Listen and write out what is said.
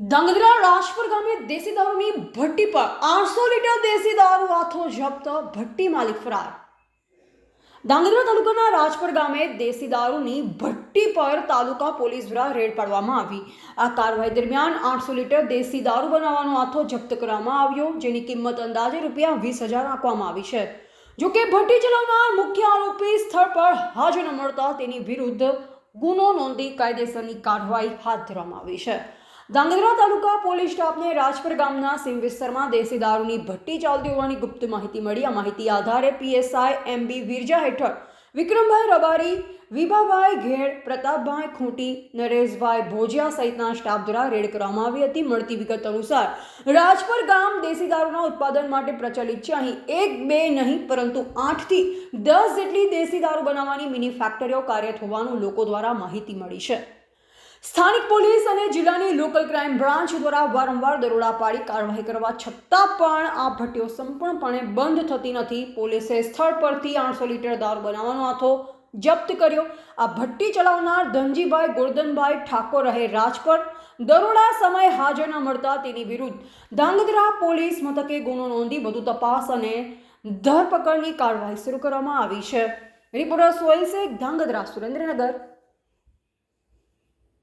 ધંગધ્રા રાજપુર ગામે દેશી દારૂની ભટ્ટી પર આઠસો લીટર દેશી દારૂ હાથો જપ્ત ભટ્ટી માલિક ફરાર. ધાંગધ્રા તાલુકાના રાજપુર ગામે દેશી દારૂની ભઠ્ઠી પર તાલુકા પોલીસ દ્વારા રેડ પાડવામાં આવી. આ કાર્યવાહી દરમિયાન આઠસો લીટર દેશી દારૂ બનાવવાનો હાથો જપ્ત કરવામાં આવ્યો, જેની કિંમત અંદાજે રૂપિયા વીસ હજાર આપવામાં આવી છે. જો કે ભટ્ટી ચલાવનાર મુખ્ય આરોપી સ્થળ પર હાજર ન મળતા તેની વિરુદ્ધ ગુનો નોંધી કાયદેસરની કાર્યવાહી હાથ ધરવામાં આવી છે. ધાંગધ્રા તાલુકા પોલીસ સ્ટાફને રાજપર ગામના સીમ વિસ્તારમાં દેશી દારૂની ભટ્ટી ચાલતી હોવાની ગુપ્ત માહિતી મળી. આ માહિતી આધારે પીએસઆઈ એમબી વિરજા હેઠળ વિક્રમભાઈ રબારી, વિભાભાઈ ઘેડ પ્રતાપભાઈ ખૂંટી, નરેશભાઈ ભોજિયા સહિતના સ્ટાફ દ્વારા રેડ કરવામાં આવી હતી. મળતી વિગત અનુસાર રાજપર ગામ દેશી દારૂના ઉત્પાદન માટે પ્રચલિત છે. અહીં એક, બે નહીં, પરંતુ આઠથી દસ જેટલી દેશી દારૂ બનાવવાની મિની ફેક્ટરીઓ કાર્યરત હોવાનું લોકો દ્વારા માહિતી મળી છે. સ્થાનિક પોલીસ અને જિલ્લાની લોકલ ક્રાઇમ બ્રાન્ચ દ્વારા વારંવાર દરોડા પાડી કાર્યવાહી કરવા છતાં પણ આ ભટ્ટીઓ સંપૂર્ણપણે બંધ થતી નથી. પોલીસે સ્થળ પરથી આઠસો લીટર દારૂ બનાવવાનો હાથો જપ્ત કર્યો. આ ભટ્ટી ચલાવનાર ધનજીભાઈ ગોરધનભાઈ ઠાકોર રહે રાજપર. દરોડા સમયે હાજર ન મળતા તેની વિરુદ્ધ ધાંગધ્રા પોલીસ મથકે ગુનો નોંધી વધુ તપાસ અને ધરપકડની કાર્યવાહી શરૂ કરવામાં આવી છે. રિપોર્ટર સોહેલ શેખ, ધાંગધ્રા સુરેન્દ્રનગર.